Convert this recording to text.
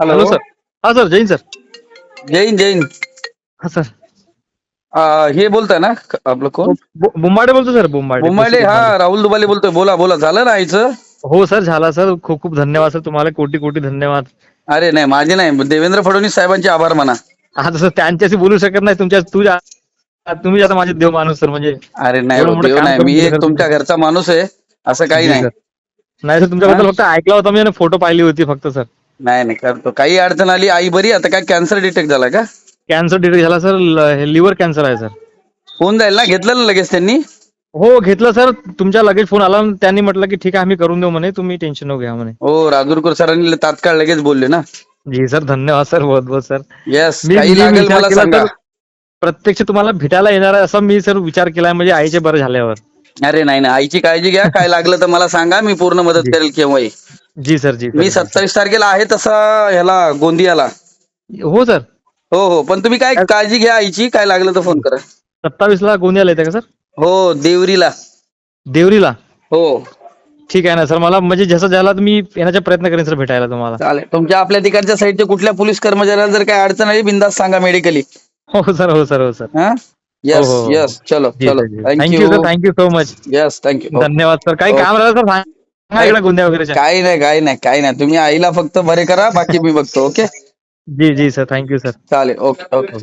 Hello sir हा sir Jain sir Jain Jain. हा sir आ, हे बोलताय ना क- आपलं कोण? बुंबाडे बोलतो सर बुंबाडे मुंबाडे हा राहुल दुबाले बोलतोय. बोला बोला. झालं ना आईचं? हो सर झाला सर खूप खूप धन्यवाद सर तुम्हाला कोटी कोटी धन्यवाद. अरे नाही माझे नाही. देवेंद्र फडणवीस साहेबांचे आभार म्हणा. आता सर त्यांच्याशी बोलू शकत नाही. तुमच्या तुझ्या तुम्ही आता माझे देव माणूस सर म्हणजे अरे नाही एवढं हो, मोठं देव काम नाही. करून मी दिलं एक सर तुमच्या घरचा माणूस आहे. असं काही नाही. सर. नाही सर तुमच्याबद्दल फक्त ऐकला होता मी आणि फोटो पाहिली होती फक्त सर नाही नाही करतो. काही अडचण आली आई बरी आता काय कॅन्सर डिटेक्ट झाला का? कॅन्सर डिटेक्ट झाला सर लिव्हर कॅन्सर आहे सर होऊन जाईल ना? घेतलं ना लगेच त्यांनी? हो घेतलं सर तुमच्या लगेच फोन आला. त्यांनी म्हटलं की ठीक आहे आम्ही करून देऊ म्हणे. तुम्ही टेन्शन नको घ्या म्हणे. हो राजूरकर सरांनी तात्काळ लगेच बोलले ना? जी सर धन्यवाद सर बहुत बहुत सर येस मी काही मी लागेल विचार मला केला सांगा. तर प्रत्यक्ष तुम्हाला भेटायला येणार आहे असं मी सर विचार केलाय. म्हणजे आईचे बरं झाल्यावर. अरे नाही नाही. आईची काळजी घ्या. काय लागलं तर मला सांगा. मी पूर्ण मदत. करेल केव्हाही. जी सर जी मी सत्तावीस तारखेला आहे तसा ह्याला गोंदियाला. हो सर. हो हो. पण तुम्ही काय काळजी घ्या आईची. काय लागलं तर फोन करा. सत्तावीस ला गोंदियाला येते का सर? हो देवरीला. देवरीला? हो. ठीक आहे ना सर. मला म्हणजे जसं झाला तर मी येण्याचा प्रयत्न करेन सर भेटायला तुम्हाला. चालेल. तुमच्या आपल्या तिकडच्या साईडच्या कुठल्या पोलीस कर्मचाऱ्याला जर काय अडचण आली बिंदास सांगा मेडिकली. हो सर. हो सर. हो सर. हा? यस हो, हो. यस चलो चलो. Thank you sir thank you so much yes thank you धन्यवाद सर. काही हो. काम राहिलं सर सांगा. इकडे गोंदिया वगैरेच्या काही नाही काही नाही काही नाही. तुम्ही आईला फक्त बरे करा बाकी मी बघतो ओके? जी जी सर. थँक्यू सर चालेल ओके ओके.